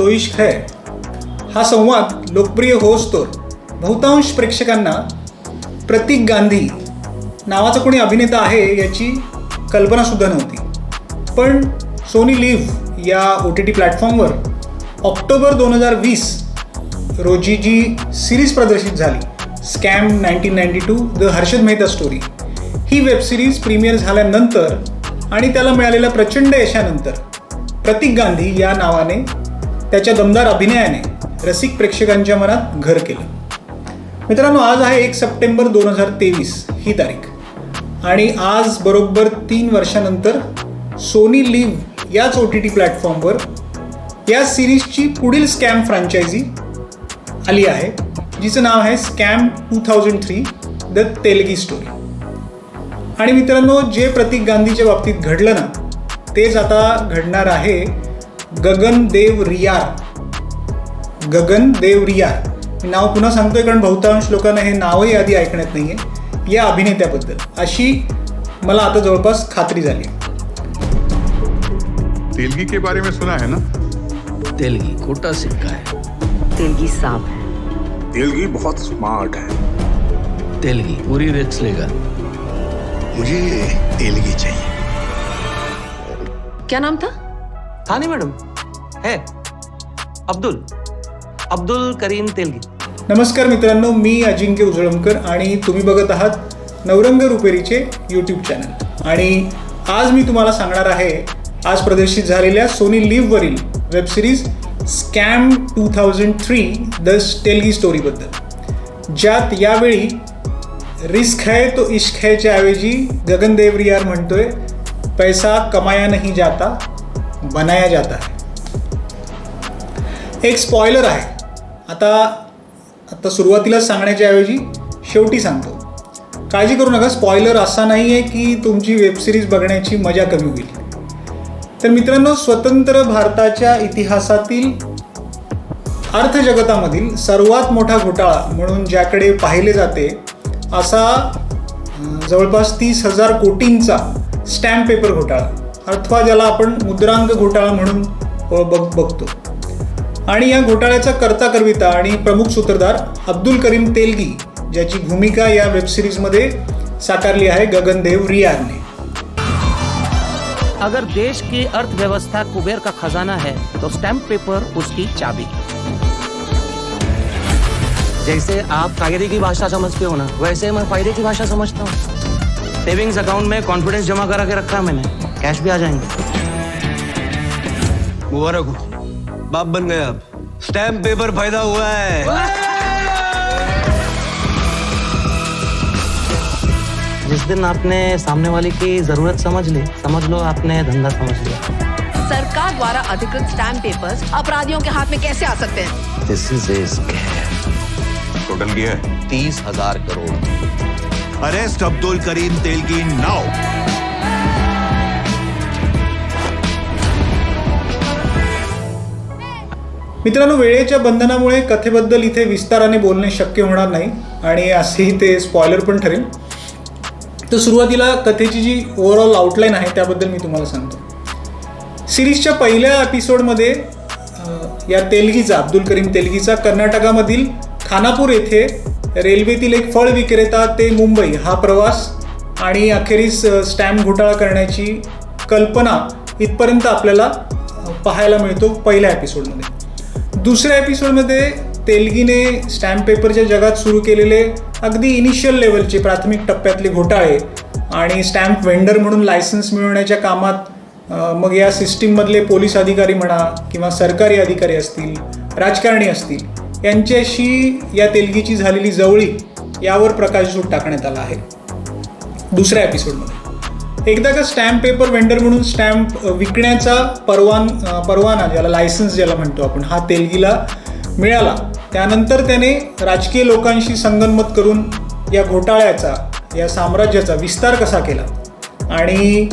तो इश्क है। हा संवाद लोकप्रिय होस्तोवर बहुतांश प्रेक्षकांना प्रतीक गांधी नावाचा कोणी अभिनेता आहे याची कल्पनासुद्धा नव्हती. पण सोनी लिव्ह या ओ टी टी प्लॅटफॉर्मवर ऑक्टोबर दोन हजार वीस रोजी जी सिरीज प्रदर्शित झाली scam nineteen ninety two the Harshad Mehta story. He web series premiere झाल्यानंतर आणि त्याला मिळालेल्या प्रचंड यशानंतर प्रतीक गांधी या नावाने त्याच्या दमदार अभिनयाने रसिक प्रेक्षकांच्या मनात घर केलं. मित्रांनो आज आहे एक सप्टेंबर दोन हजार तेवीस ही तारीख. आणि आज बरोबर तीन वर्षानंतर सोनी लिव्ह याच ओ टी टी प्लॅटफॉर्मवर या सिरीजची पुढील स्कॅम फ्रँचायझी आली आहे जिचं नाव आहे scam two thousand three the Telgi story. आणि मित्रांनो जे प्रतीक गांधीच्या बाबतीत घडलं ना तेच आता घडणार आहे गगनदेव रियार. गगनदेव रियार. मी नाव पुन्हा सांगतोय कारण बहुतांश लोकांना हे नावही आधी ऐकण्यात नाही आहे या अभिनेत्याबद्दल. अशी मला आता जवळपास खात्री झाली तेलगी के बारे में सुना है ना? तेलगी खोटा सिक्का है? तेलगी सांप है। तेलगी बहुत स्मार्ट है। तेलगी पूरी रिस्क लेगा। मुझे तेलगी चाहिए। क्या नाम था? था नहीं मैडम? है? अब्दुल? अब्दुल करीम तेलगी। नमस्कार मित्रांनो मी अजिंक्य उजळमकर आणि तुम्ही बघत आहात नवरंग रुपेरीचे यूट्यूब चॅनल आणि आज मी तुम्हाला सांगणार आहे आज प्रदर्शित झालेल्या Sony लिव्हवरील web series scam two thousand three the Telgi स्टोरीबद्दल ज्यात यावेळी रिस्क है तो इश्क हैच्या ऐवजी गगन देवरियार म्हणतोय पैसा कमाया नाही जाता बनाया जाता है। एक स्पॉयलर आहे. आता आता सुरुवातीला सांगण्याच्या ऐवजी शेवटी सांगतो. काळजी करू नका स्पॉयलर असा नाही आहे की तुमची वेबसिरीज बघण्याची मजा कमी होईल. तर मित्रांनो स्वतंत्र भारताच्या इतिहासातील अर्थजगतामधील सर्वात मोठा घोटाळा म्हणून ज्याकडे पाहिले जाते असा जवळपास तीस हजार कोटींचा स्टॅम्प पेपर घोटाळा. अथवा ज्याला आपण मुद्रांक घोटाळा म्हणून बघ बघतो. आणि या घोटाळ्याचा कर्ता करविता आणि प्रमुख सूत्रधार अब्दुल करीम तेलगी ज्याची भूमिका या वेबसिरीजमध्ये साकारली आहे गगनदेव रियारने. अगर देश की अर्थव्यवस्था कुबेर का खजाना है तो स्टैम्प पेपर उसकी चाबी। जैसे आप कायदे की भाषा समझते हो ना वैसे मैं फायदे की भाषा समझता हूँ। सेविंग्स अकाउंट में कॉन्फिडेंस जमा करा के रखा मैंने। कैश भी आ जाएँगे। मुबारक हो। बाप बन गए आप। स्टैम्प पेपर फ़ायदा हुआ है। जिस दिन आपने सामने वाले की ज़रूरत समझ ली समझ लो आपने धंधा समझ लिया। सरकार द्वारा अधिकृत स्टैम्प पेपर्स अपराधियों के हाथ में कैसे आ सकते हैं? This is a scam total KIA है। तीस हज़ार करोड़। अरेस्ट अब्दुल करीम तेलगी नाउ मित्रांनो वेळेच्या बंधनामुळे कथेबद्दल इथे विस्ताराने बोलणे शक्य होणार नाही आणि असेही ते स्पॉयलर पण ठरेल. तर सुरुवातीला कथेची जी ओव्हरऑल आउटलाईन आहे त्याबद्दल मी तुम्हाला सांगतो. सिरीजच्या पहिल्या एपिसोडमध्ये या तेलगीचा अब्दुल करीम तेलगीचा कर्नाटकामधील खानापूर येथे रेल्वेतील एक फळ विक्रेता ते मुंबई हा प्रवास आणि अखेरीस स्टॅम्प घोटाळा करण्याची कल्पना इथपर्यंत आपल्याला पाहायला मिळतो पहिल्या एपिसोडमध्ये दुसऱ्या एपिसोडमध्ये तेलगीने स्टॅम्प पेपरच्या जगात सुरू केलेले अगदी इनिशियल लेवलचे प्राथमिक टप्प्यातले घोटाळे आणि स्टॅम्प वेंडर म्हणून लायसन्स मिळवण्याच्या कामात मग या सिस्टीममधले पोलीस अधिकारी म्हणा किंवा सरकारी अधिकारी असतील राजकारणी असतील यांच्याशी या तेलगीची झालेली जवळी यावर प्रकाशझोत टाकण्यात आला आहे. दुसऱ्या एपिसोडमध्ये एकदा का स्टॅम्प पेपर वेंडर म्हणून स्टॅम्प विकण्याचा परवान परवाना ज्याला लायसन्स ज्याला म्हणतो आपण हा तेलगीला मिळाला. त्यानंतर त्याने राजकीय लोकांशी संगनमत करून या घोटाळ्याचा या साम्राज्याचा विस्तार कसा केला? आणि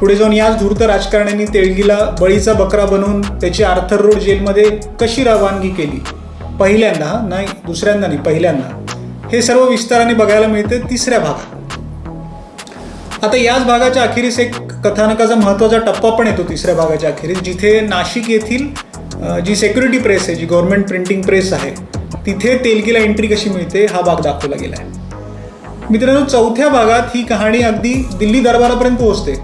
पुढे जाऊन याच धूर्त राजकारण्यांनी तेलगीला बळीचा बकरा बनवून त्याची आर्थर रोड जेलमध्ये कशी रवानगी केली? पहिल्यांदा नाही दुसऱ्यांदा नाही पहिल्यांदा. हे सर्व विस्ताराने बघायला मिळते तिसऱ्या भागात. आता याच भागाच्या अखेरीस एक कथानकाचा महत्त्वाचा टप्पा पण येतो तिसऱ्या भागाच्या अखेरीस जिथे नाशिक येथील जी सेक्युरिटी प्रेस आहे जी गव्हर्नमेंट प्रिंटिंग प्रेस आहे तिथे तेलगीला एंट्री कशी मिळते हा भाग दाखवला गेला आहे. मित्रांनो चौथ्या भागात ही कहाणी अगदी दिल्ली दरबारापर्यंत पोहोचते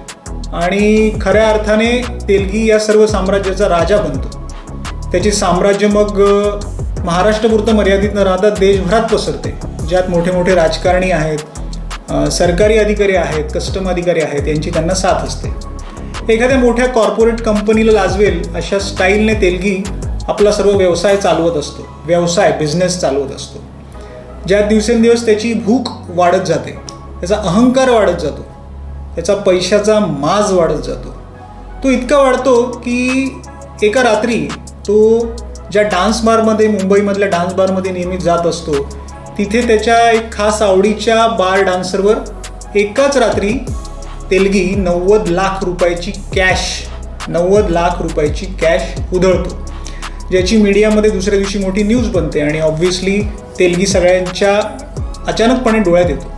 आणि खऱ्या अर्थाने तेलगी या सर्व साम्राज्याचा राजा बनतो. त्याचे साम्राज्य मग महाराष्ट्रपुरतं मर्यादित न राहता देशभरात पसरते ज्यात मोठे मोठे राजकारणी आहेत सरकारी अधिकारी आहेत कस्टम अधिकारी आहेत यांची त्यांना साथ असते. एखाद्या मोठ्या कॉर्पोरेट कंपनीला लाजवेल अशा स्टाईलने तेलगी आपला सर्व व्यवसाय चालवत असतो. व्यवसाय बिझनेस चालवत असतो. ज्या दिवसेंदिवस त्याची भूक वाढत जाते. त्याचा अहंकार वाढत जातो. त्याचा पैशाचा माज वाढत जातो. तो इतका वाढतो की एका रात्री तो ज्या डान्स बारमध्ये मुंबईमधल्या डान्स बारमध्ये नियमित जात असतो तिथे त्याच्या एक खास आवडीच्या बार डान्सरवर एकाच रात्री तेलगी नव्वद लाख रुपयाची कॅश नव्वद लाख रुपयाची कॅश उधळतो. ज्याची मीडियामध्ये दुसऱ्या दिवशी मोठी न्यूज बनते आणि ऑब्व्हियसली तेलगी सगळ्यांच्या अचानकपणे डोळ्यात येतो.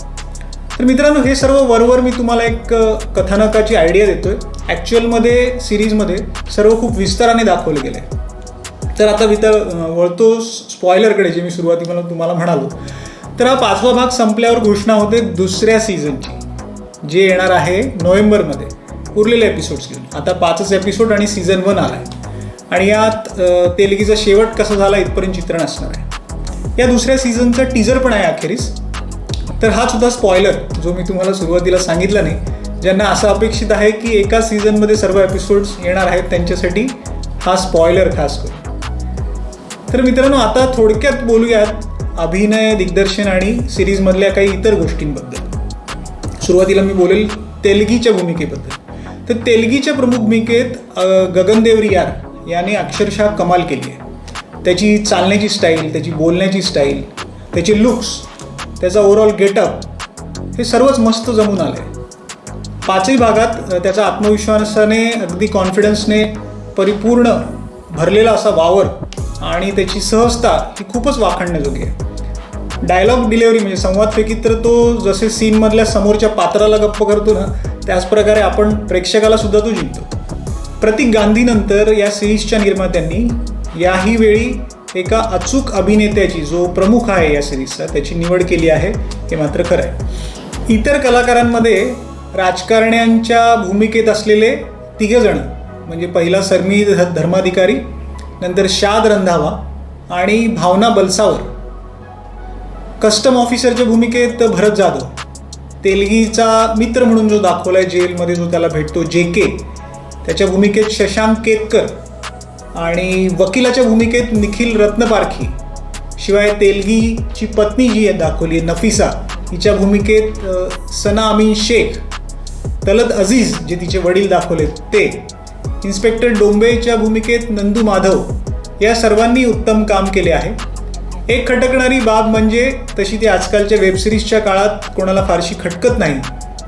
तर मित्रांनो हे सर्व वरवर मी तुम्हाला एक कथानकाची आयडिया देतोय. ॲक्च्युअलमध्ये सिरीजमध्ये सर्व खूप विस्ताराने दाखवलं गेलं आहे तर आता वितर वळतो स्पॉयलरकडे जे मी सुरुवातीला तुम्हाला म्हणालो. तर हा पाचवा भाग संपल्यावर घोषणा होते दुसऱ्या सीझनची जे येणार आहे नोव्हेंबरमध्ये. उरलेले एपिसोड्स घेऊन. आता पाचच एपिसोड आणि सीझन वन आला आहे आणि यात तेलगीचा शेवट कसा झाला इथपर्यंत चित्रण असणार आहे. या दुसऱ्या सीझनचा टीजर पण आहे अखेरीस. तर हा सुद्धा स्पॉयलर जो मी तुम्हाला सुरुवातीला सांगितला नाही ज्यांना असं अपेक्षित आहे की एका सीझनमध्ये सर्व एपिसोड्स येणार आहेत त्यांच्यासाठी हा स्पॉयलर खास करून. तर मित्रांनो आता थोडक्यात बोलूयात अभिनय दिग्दर्शन आणि सिरीजमधल्या काही इतर गोष्टींबद्दल. सुरुवातीला मी बोलेल तेलगीच्या भूमिकेबद्दल. तर तेलगीच्या प्रमुख भूमिकेत गगनदेव रियार याने अक्षरशः कमाल केली आहे. त्याची चालण्याची स्टाईल त्याची बोलण्याची स्टाईल त्याचे लुक्स त्याचा ओव्हरऑल गेटअप हे सर्वच मस्त जमून आलं आहे पाचही भागात त्याचा आत्मविश्वासाने अगदी कॉन्फिडन्सने परिपूर्ण भरलेला असा वावर आणि त्याची सहजता ही खूपच वाखाणण्याजोगी आहे. डायलॉग डिलेवरी म्हणजे संवाद फेकीत तर तो जसे सीनमधल्या समोरच्या पात्राला गप्प करतो ना त्याचप्रकारे आपण प्रेक्षकाला सुद्धा तो जिंकतो. प्रतीक गांधीनंतर या सिरीजच्या निर्मात्यांनी याही वेळी एका अचूक अभिनेत्याची जो प्रमुख आहे या सिरीजचा त्याची निवड केली आहे हे मात्र खरं आहे. इतर कलाकारांमध्ये राजकारण्यांच्या भूमिकेत असलेले तिघेजण म्हणजे पहिला सरमी ध- धर्माधिकारी नंतर शाद रंधावा आणि भावना बलसावर. कस्टम ऑफिसरच्या भूमिकेत भरत जाधव. तेलगीचा मित्र म्हणून जो दाखवलाय जेलमध्ये जो त्याला भेटतो जे के. त्याच्या भूमिकेत शशांक केतकर आणि वकिलाच्या भूमिकेत निखिल रत्नपारखी. शिवाय तेलगीची पत्नी जी आहे दाखवली आहे नफिसा हिच्या भूमिकेत सना अमीन शेख तलत अजीज जे तिचे वडील दाखवले ते. इन्स्पेक्टर डोंबेच्या भूमिकेत नंदू माधव या सर्वांनी उत्तम काम केले आहे. एक खटकणारी बाब म्हणजे तशी ती आजकालच्या वेबसिरीजच्या काळात कोणाला फारशी खटकत नाही.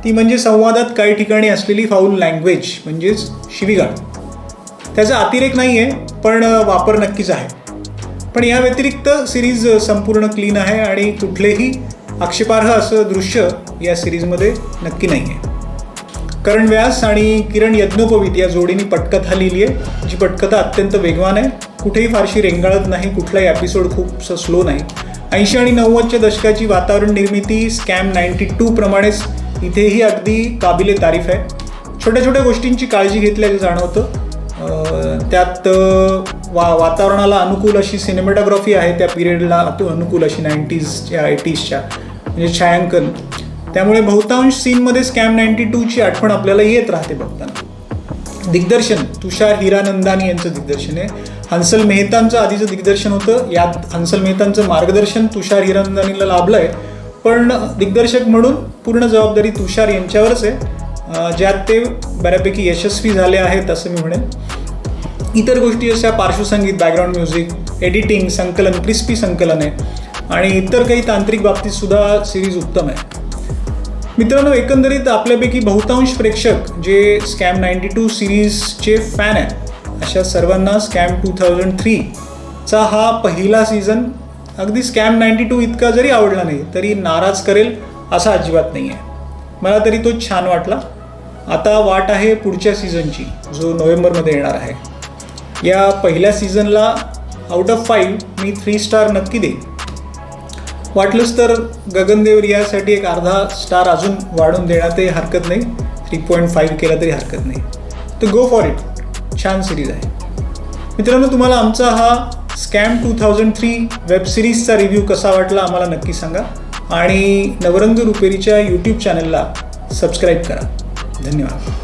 ती म्हणजे संवादात काही ठिकाणी असलेली फाऊल लँग्वेज म्हणजेच शिवीगाळ. त्याचा अतिरेक नाही आहे पण वापर नक्कीच आहे. पण या व्यतिरिक्त सिरीज संपूर्ण क्लीन आहे आणि कुठलेही आक्षेपार्ह असं दृश्य या सिरीजमध्ये नक्की नाही आहे करण व्यास आणि किरण यज्ञोपवीत या जोडीने पटकथा लिहिली आहे. जी पटकथा अत्यंत वेगवान आहे. कुठेही फारशी रेंगाळत नाही कुठलाही एपिसोड खूप स्लो नाही. ऐंशी आणि नव्वदच्या दशकाची वातावरण निर्मिती स्कॅम नाईन्टी टू प्रमाणेच इथेही अगदी काबिले तारीफ आहे. छोट्या छोट्या गोष्टींची काळजी घेतल्याचं जाणवतं. त्यात वा वातावरणाला अनुकूल अशी सिनेमॅटोग्राफी आहे त्या पिरियडला अनुकूल अशी नाईन्टीजच्या एटीजच्या म्हणजे छायांकन. त्यामुळे बहुतांश सीनमध्ये स्कॅम नाईन्टी टूची आठवण आपल्याला येत राहते बघताना. दिग्दर्शन तुषार हिरानंदानी यांचं दिग्दर्शन आहे. हंसल मेहतांचं आधीचं दिग्दर्शन होतं. यात हंसल मेहतांचं मार्गदर्शन तुषार हिरानंदानीला लाभलं आहे पण दिग्दर्शक म्हणून पूर्ण जबाबदारी तुषार यांच्यावरच आहे. ज्यात ते बऱ्यापैकी यशस्वी झाले आहेत असं मी म्हणेन. इतर गोष्टी अशा पार्श्वसंगीत बॅकग्राऊंड म्युझिक एडिटिंग संकलन क्रिस्पी संकलन आहे. आणि इतर काही तांत्रिक बाबतीत सुद्धा सिरीज उत्तम आहे. मित्रांनो एकंदरीत आपल्यापैकी बहुतांश प्रेक्षक जे स्कॅम नाईन्टी टू सिरीजचे फॅन आहेत अशा सर्वांना स्कॅम टू थाउजंड थ्रीचा हा पहिला सीझन अगदी स्कॅम नाईन्टी टू इतका जरी आवडला नाही तरी नाराज करेल असा अजिबात नाही आहे. मला तरी तो छान वाटला. आता वाट आहे पुढच्या सीझनची जो नोव्हेंबरमध्ये येणार आहे. या पहिल्या सीझनला आउट ऑफ फाईव्ह मी थ्री स्टार नक्की देईन. वाटलंच तर गगनदेवर रियासाठी एक अर्धा स्टार अजून वाढून देण्यातही हरकत नाही. थ्री पॉईंट फाईव्ह केला तरी हरकत नाही. तर गो फॉर इट छान सिरीज आहे. मित्रांनो तुम्हाला आमचा हा scam two thousand three web सिरीजचा review कसा वाटला आम्हाला नक्की सांगा. आणि नवरंग रुपेरीच्या यूट्यूब चॅनलला सबस्क्राईब करा. धन्यवाद.